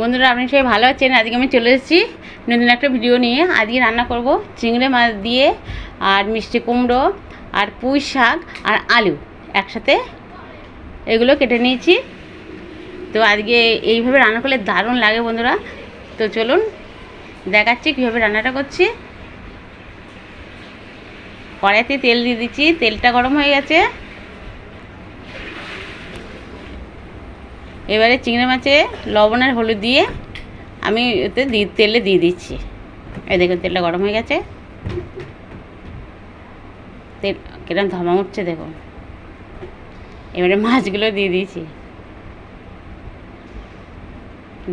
বন্ধুরা, আপনি সবাই ভালো আছেন? আজকে আমি চলে এসেছি নতুন একটা ভিডিও নিয়ে। আজকে রান্না করব চিংড়ি মাছ দিয়ে, আর মিষ্টি কুমড়ো, আর পুঁই শাক, আর আলু একসাথে। এগুলো কেটে নিয়েছি। তো আজকে এইভাবে রান্না করলে দারুণ লাগে বন্ধুরা। তো চলুন দেখাচ্ছি কীভাবে রান্নাটা করছি। কড়াইতে তেল দিয়ে দিচ্ছি। তেলটা গরম হয়ে গেছে। এবারে চিংড়ি মাছে লবণ আর হলুদ দিয়ে আমি এতে দি তেলে দিয়ে দিচ্ছি। এই দেখুন, তেলটা গরম হয়ে গেছে। তেল কিরম ধমা উঠছে দেখুন। এবারে মাছগুলো দিয়ে দিয়েছি।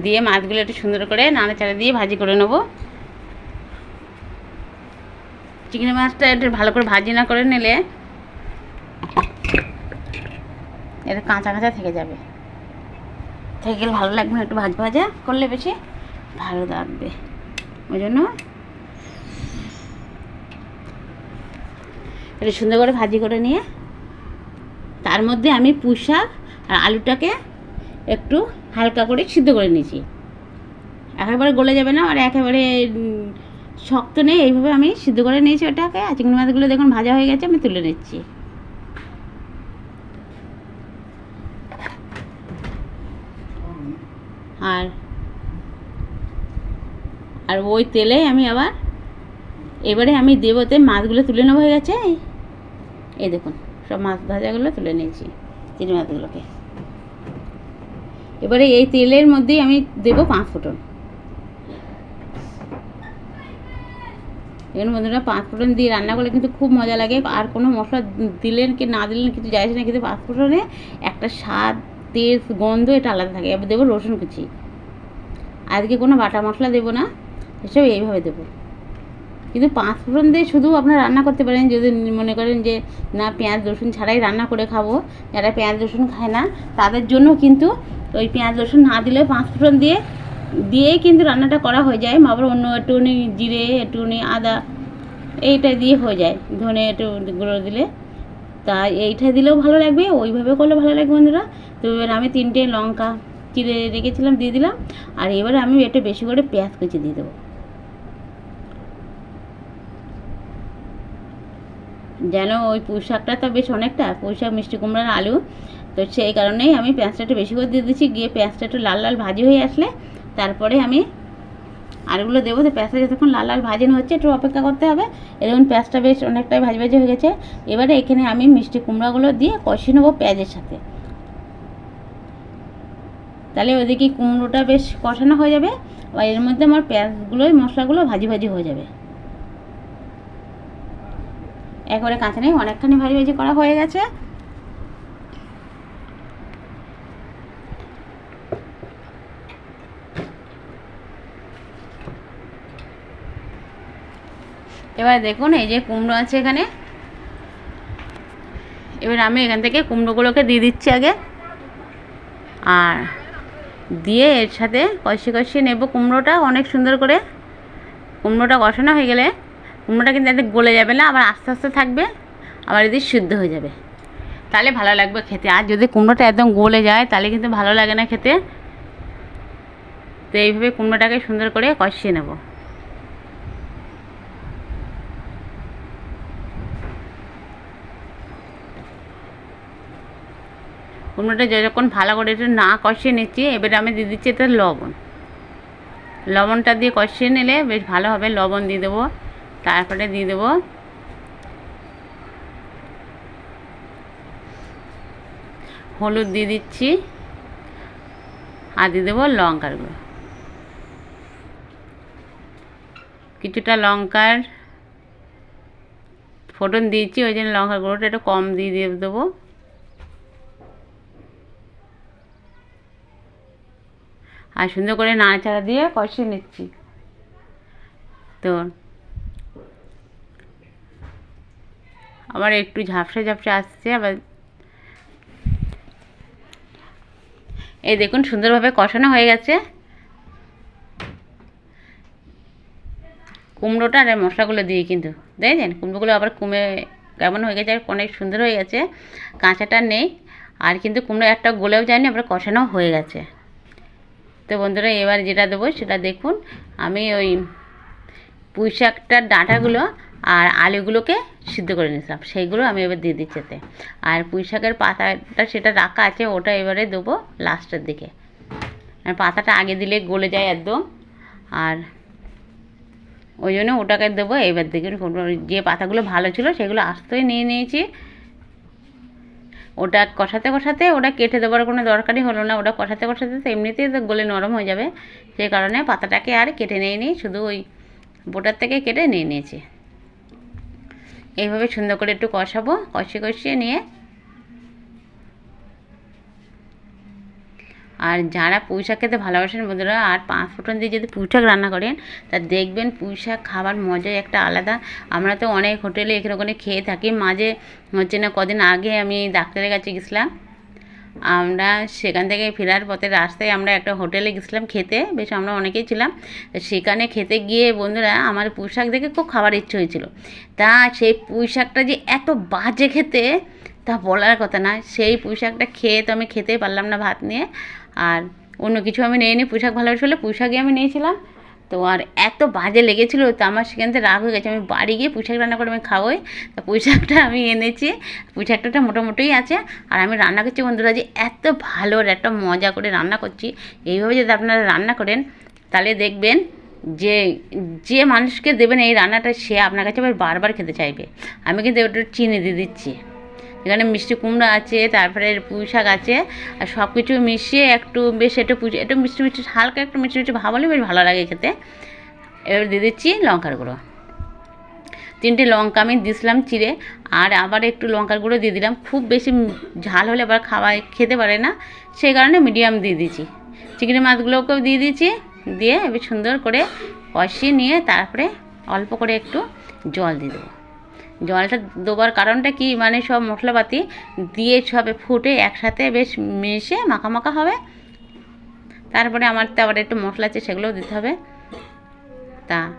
দিয়ে মাছগুলো একটু সুন্দর করে নাড়াচাড়া দিয়ে ভাজি করে নেব। চিংড়ি মাছটা একটু ভালো করে ভাজি না করে নিলে এটা কাঁচা কাঁচা থেকে যাবে। থেকে গেলে ভালো লাগবে না, একটু ভাজ ভাজা করলে বেশি ভালো লাগবে। ওই জন্য একটু সুন্দর করে ভাজি করে নিয়ে, তার মধ্যে আমি পুঁই শাক আর আলুটাকে একটু হালকা করে সিদ্ধ করে নিয়েছি। একেবারে গলে যাবে না আর একেবারে শক্ত নেই, এইভাবে আমি সিদ্ধ করে নিয়েছি ওটাকে। আর চিংড়ি মাছগুলো দেখুন ভাজা হয়ে গেছে, আমি তুলে নিচ্ছি। আর আর ওই তেলে আমি আবার, এবারে আমি দেবতে মাছগুলো তুলে নেওয়া হয়ে গেছে। এই দেখুন, সব মাছ ভাজাগুলো তুলে নিয়েছি, চিংড়ি মাছগুলোকে। এবারে এই তেলের মধ্যেই আমি দেবো পাঁচ ফুটন। এখানে বন্ধুরা, পাঁচ ফোড়ন দিয়ে রান্না করলে কিন্তু খুব মজা লাগে। আর কোনো মশলা দিলেন কি না দিলেন কিছু যায় না, কিন্তু পাঁচ ফোড়নে একটা স্বাদ তেল, গন্ধ, এটা আলাদা থাকে। এবার দেবো রসুন কুচি। আজকে কোনো বাটা মশলা দেবো না এসব এইভাবে দেবো। কিন্তু পাঁচ ফোড়ন দিয়ে শুধু আপনারা রান্না করতে পারেন, যদি মনে করেন যে, না, পেঁয়াজ, রসুন ছাড়াই রান্না করে খাব, যারা পেঁয়াজ, রসুন খায় না, তাদের জন্য কিন্তু ওই পেঁয়াজ, রসুন না দিলে পাঁচ ফোড়ন দিয়ে, দিয়েই কিন্তু রান্নাটা করা হয়ে যায়। আবার অন্য একটুখানি জিরে, একটুখানি আদা, এইটা দিয়ে হয়ে যায়। ধনে একটু গুঁড়ো দিলে। তা এইটা দিলেও ভালো লাগবে, ওইভাবে করলে ভালো লাগবে বন্ধুরা। তো এবার আমি তিনটে লঙ্কা চিড়ে রেখেছিলাম, দিয়ে দিলাম। আর এবারে আমি একটু বেশি করে পেঁয়াজ কুচি দিয়ে দেবো। যেন ওই পুঁই শাকটা তো বেশ অনেকটা, পুঁই শাক, মিষ্টি কুমড়ার আলু। তো সেই কারণেই আমি পেঁয়াজটা একটু বেশি করে দিয়ে দিচ্ছি, গিয়ে পেঁয়াজটা একটু লাল লাল ভাজি হয়ে আসলে, তারপরে আমি আলুগুলো দেবো। তো পেঁয়াজটা যতক্ষণ লাল লাল ভাজি না হচ্ছে, একটু অপেক্ষা করতে হবে। এরকম পেঁয়াজটা বেশ অনেকটাই ভাজি ভাজি হয়ে গেছে। এবারে এখানে আমি মিষ্টি কুমড়াগুলো দিয়ে কষিয়ে নেব পেঁয়াজের সাথে। তাহলে ওদিকে কুমড়োটা বেশ কষানো হয়ে যাবে। আর এর মধ্যে আমার পেঁয়াজগুলোই, মশলাগুলো ভাজি ভাজি হয়ে যাবে। একবারে কাঁচা নেই, অনেকখানি ভাজি ভাজি করা হয়ে গেছে। এবার দেখুন, এই যে কুমড়ো আছে এখানে। এবার আমি এখান থেকে কুমড়োগুলোকে দিয়ে দিচ্ছি আগে। আর দিয়ে এর সাথে কষি কষিয়ে নেব কুমড়োটা, অনেক সুন্দর করে। কুমড়োটা কষানো হয়ে গেলে কুমড়োটা কিন্তু একদম গলে যাবে না, আবার আস্তে আস্তে থাকবে, আবার এদিকে সিদ্ধ হয়ে যাবে। তাহলে ভালো লাগবে খেতে। আর যদি কুমড়োটা একদম গলে যায়, তাহলে কিন্তু ভালো লাগে না খেতে। তো এইভাবে কুমড়োটাকে সুন্দর করে কষিয়ে নেব। কুমড়োটা যখন ভালো করে একটু না কষিয়ে নিচ্ছি, এবারে আমি দিয়ে দিচ্ছি এটা লবণ। লবণটা দিয়ে কষিয়ে নিলে বেশ ভালো হবে, লবণ দিয়ে দেবো, তারপরে দিয়ে দেবো হলুদ দিয়ে দিচ্ছি, আর দিয়ে দেবো লঙ্কার গুঁড়ো। কিছুটা লঙ্কার ফোটন দিয়েছি, ওই জন্য লঙ্কার গুঁড়োটা একটু কম দিয়ে দিয়ে দেবো। আর সুন্দর করে নাড়াচাড়া দিয়ে কষিয়ে নিচ্ছি। তো আবার একটু ঝাপসা ঝাপসা আসছে, আবার এই দেখুন সুন্দরভাবে কষানো হয়ে গেছে। কুমড়োটা আর মশলাগুলো দিয়ে কিন্তু, দেখেছেন? কুমড়োগুলো আবার কমে কেমন হয়ে গেছে, অনেক সুন্দর হয়ে গেছে, কাঁচাটা নেই, আর কিন্তু কুমড়ো একটা গলেও যায়নি, আবার কষানো হয়ে গেছে। তো বন্ধুরা, এবার যেটা দেবো সেটা দেখুন। আমি ওই পুঁই শাকটার ডাঁটাগুলো আর আলুগুলোকে সিদ্ধ করে নিয়েছিলাম। সেইগুলো আমি এবার দিয়ে দিচ্ছি এতে। আর পুঁই শাকের পাতাটা সেটা রাখা আছে, ওটা এবারে দেবো লাস্টের দিকে। আর পাতাটা আগে দিলে গলে যায় একদম। আর ওই জন্য ওটাকে দেবো এবার দেখুন যে পাতাগুলো ভালো ছিল সেগুলো আস্তই নিয়ে নিয়েছি। ওটা কষাতে কষাতে ওটা কেটে দেওয়ার কোনো দরকারই হলো না। ওটা কষাতে কষাতে তো এমনিতেই তো গলে নরম হয়ে যাবে। সেই কারণে পাতাটাকে আর কেটে নিয়ে নিই শুধু ওই বোটার থেকে কেটে নিয়ে নিয়েছি। এইভাবে সুন্দর করে একটু কষাবো, কষিয়ে কষিয়ে নিয়ে আর যারা পুঁই শাক খেতে ভালোবাসেন বন্ধুরা, আর পাঁচ ফোটন দিয়ে যদি পুঁই শাক রান্না করেন, তা দেখবেন পুঁই শাক খাবার মজাই একটা আলাদা। আমরা তো অনেক হোটেলে এখানে ওখানে খেয়ে থাকি। মাঝে হচ্ছে না কদিন আগে আমি ডাক্তারের কাছে গেছিলাম। আমরা সেখান থেকে ফেরার পথে রাস্তায় আমরা একটা হোটেলে গেছিলাম খেতে। বেশ আমরা অনেকেই ছিলাম। সেখানে খেতে গিয়ে বন্ধুরা, আমার পুঁই শাক দেখে খুব খাবার ইচ্ছে হয়েছিল। তা সেই পুঁই শাকটা যে এত বাজে খেতে, তা বলার কথা না। সেই পুঁই শাকটা খেয়ে তো আমি খেতেই পারলাম না ভাত নিয়ে। আর অন্য কিছু আমি নিয়ে নিই পুঁই শাক হলে বলে পুঁই শাকই আমি নিয়েছিলাম। তো আর এত বাজে লেগেছিলো তো আমার সেখান থেকে রাগ হয়ে গেছে। আমি বাড়ি গিয়ে পুঁই শাক রান্না করে আমি খাওয়াই, তো পুঁই শাকটা আমি এনেছি। পুঁই শাকটা মোটামুটিই আছে। আর আমি রান্না করছি বন্ধুরা যে এত ভালো আর একটা মজা করে রান্না করছি। এইভাবে যদি আপনারা রান্না করেন, তাহলে দেখবেন যে যে মানুষকে দেবেন এই রান্নাটা, সে আপনার কাছে আবার বারবার খেতে চাইবে। আমি কিন্তু ওটা চিনি দিয়ে দিচ্ছি। এখানে মিষ্টি কুমড়া আছে, তারপরে পুঁই শাক আছে, আর সব কিছু মিশিয়ে একটু বেশ একটু পুজো, একটু মিষ্টি মিষ্টি, হালকা একটু মিষ্টি মিষ্টি ভাব হলে বেশ ভালো লাগে খেতে। এবার দিয়ে দিচ্ছি লঙ্কার গুঁড়ো। তিনটে লঙ্কা আমি দিছিলাম চিড়ে, আর আবার একটু লঙ্কার গুঁড়ো দিয়ে দিলাম। খুব বেশি ঝাল হলে আবার খাওয়া, খেতে পারে না। সেই কারণে মিডিয়াম দিয়ে দিচ্ছি চিংড়ি মাছগুলোকেও দিয়ে দিয়েছি, দিয়ে এবার সুন্দর করে কষিয়ে নিয়ে তারপরে অল্প করে একটু জল দিয়ে দেবো। জলটা দেওয়ার কারণটা কি? মানে সব মশলাপাতি দিয়ে সবে ফুটে একসাথে বেশ মিশে মাখা হবে। তারপরে আমার তো আবার একটু মশলা আছে, সেগুলোও দিতে হবে। তা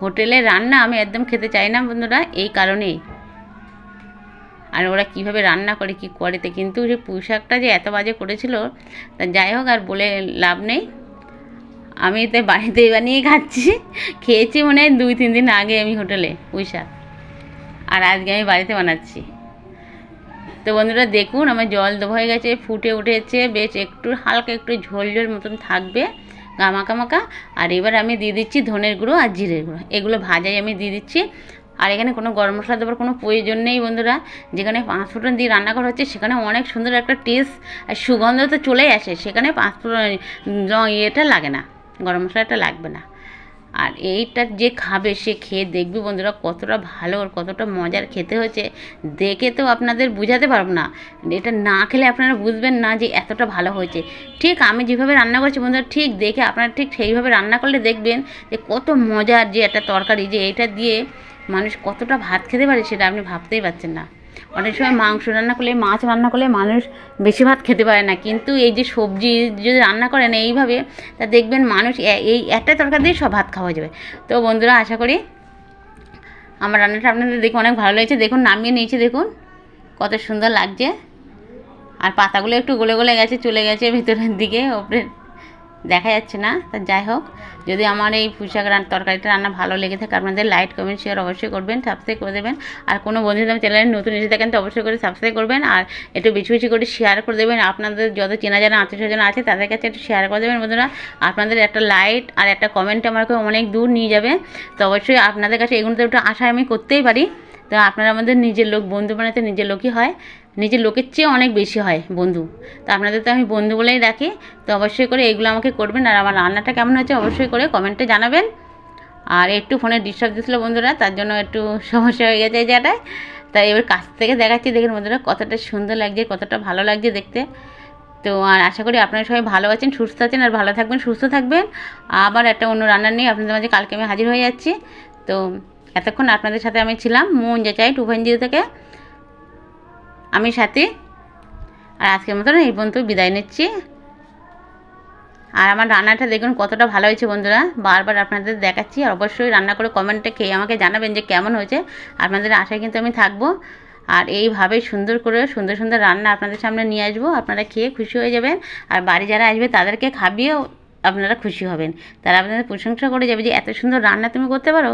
হোটেলে রান্না আমি একদম খেতে চাই না বন্ধুরা, এই কারণেই। আর ওরা কীভাবে রান্না করে, কি করেতে কিন্তু যে পুঁই শাকটা যে এত বাজে করেছিল, তা যাই হোক আর বলে লাভ নেই। আমি তো বাড়িতে বানিয়ে খাচ্ছি। খেয়েছি মনে হয় দুই, তিন দিন আগে আমি হোটেলে পুঁই আর আজকে আমি বাড়িতে বানাচ্ছি। তো বন্ধুরা দেখুন, আমার জল দেওয়া হয়ে গেছে, ফুটে উঠেছে, বেশ একটু, হালকা একটু ঝোল ঝোল মতন থাকবে, গামাকা মাকা। আর এবার আমি দিয়ে দিচ্ছি ধনের গুঁড়ো আর জিরের গুঁড়ো। এগুলো ভাজাই আমি দিয়ে দিচ্ছি। আর এখানে কোনো গরম মশলা দেওয়ার কোনো প্রয়োজন নেই বন্ধুরা। যেখানে পাঁচ ফোড়ন দিয়ে রান্না করা হচ্ছে, সেখানে অনেক সুন্দর একটা টেস্ট আর সুগন্ধ তো চলেই আসে। সেখানে পাঁচ ফোড়ন ইয়েটা লাগে না। গরম মশলাটা লাগবে না। আর এইটা যে খাবে, সে খেয়ে দেখবে বন্ধুরা কতটা ভালো, আর কতটা মজার খেতে হয়েছে। দেখে তো আপনাদের বুঝাতে পারব না। এটা না খেলে আপনারা বুঝবেন না যে এতটা ভালো হয়েছে। ঠিক আমি যেভাবে রান্না করছি বন্ধুরা, ঠিক দেখে আপনারা ঠিক সেইভাবে রান্না করলে দেখবেন যে কত মজার যে একটা তরকারি, যে এইটা দিয়ে মানুষ কতটা ভাত খেতে পারে, সেটা আপনি ভাবতেই পারছেন না। অনেক সময় মাংস রান্না করলে, মাছ রান্না করলে মানুষ বেশি ভাত খেতে পারে না। কিন্তু এই যে সবজি যদি রান্না করেন এইভাবে, তা দেখবেন মানুষ এই একটা তরকারি দিয়ে সব ভাত খাওয়া যাবে। তো বন্ধুরা, আশা করি আমার রান্নাটা আপনাদের দেখে অনেক ভালো লেগেছে। দেখুন, নামিয়ে নিয়েছি, দেখুন। কত সুন্দর লাগছে। আর পাতাগুলো একটু গলে গলে গেছে, চলে গেছে ভেতরের দিকে ওপরে দেখা যাচ্ছে না, তা যাই হোক। যদি আমার এই পুঁশাক রান, তরকারিটা রান্না ভালো লেগে থাকে, আপনাদের লাইক কমেন্ট শেয়ার অবশ্যই করবেন সাবস্ক্রাইব করে দেবেন। আর কোনো বন্ধু যদি চ্যানেলে নতুন এসে থাকেন তো অবশ্যই করে সাবস্ক্রাইব করবেন, আর একটু বেশি বেশি করে শেয়ার করে দেবেন। আপনাদের যত চেনা জানা আত্মীয় স্বজন আছে, তাদের কাছে একটু শেয়ার করে দেবেন, বন্ধুরা। আপনাদের একটা লাইক আর একটা কমেন্ট আমাকে অনেক দূর নিয়ে যাবে। তো অবশ্যই আপনাদের কাছে এগুলো তো একটু আশা আমি করতেই পারি। তো আপনারা আমাদের নিজের লোক, বন্ধু বানাতে নিজের লোকই হয়। নিজের লোকের চেয়ে অনেক বেশি হয় বন্ধু। তো আপনাদের তো আমি বন্ধু বলেই রাখি তো অবশ্যই করে এগুলো আমাকে করবেন। আর আমার রান্নাটা কেমন হচ্ছে অবশ্যই করে কমেন্টে জানাবেন। আর একটু ফোনে ডিস্টার্ব দিচ্ছিল বন্ধুরা, তার জন্য একটু সমস্যা হয়ে গেছে এই জায়গাটায়। তাই এবার কাছ থেকে দেখাচ্ছি, দেখুন বন্ধুরা, কতটা সুন্দর লাগছে, কতটা ভালো লাগছে দেখতে। তো আর আশা করি আপনারা সবাই ভালো আছেন, সুস্থ আছেন, আর ভালো থাকবেন, সুস্থ থাকবেন। আবার একটা অন্য রান্না নিয়ে আপনাদের মাঝে কালকে আমি হাজির হয়ে যাচ্ছি। তো এতক্ষণ আপনাদের সাথে আমি ছিলাম মন যে চাই টুফানজিও থেকে। আমি সাথে, আর আজকের মতন এই পর্যন্ত বিদায় নিচ্ছি। আর আমার রান্নাটা দেখুন কতটা ভালো হয়েছে বন্ধুরা, বারবার আপনাদের দেখাচ্ছি। আর অবশ্যই রান্না করে কমেন্টে খেয়ে আমাকে জানাবেন যে কেমন হয়েছে। আপনাদের আশায় কিন্তু আমি থাকব। আর এইভাবে সুন্দর করে সুন্দর সুন্দর রান্না আপনাদের সামনে নিয়ে আসব। আপনারা খেয়ে খুশি হয়ে যাবেন। আর বাড়ি যারা আসবে তাদেরকে খাবিয়েও আপনারা খুশি হবেন। তারা আপনাদের প্রশংসা করে যাবে যে এত সুন্দর রান্না তুমি করতে পারো।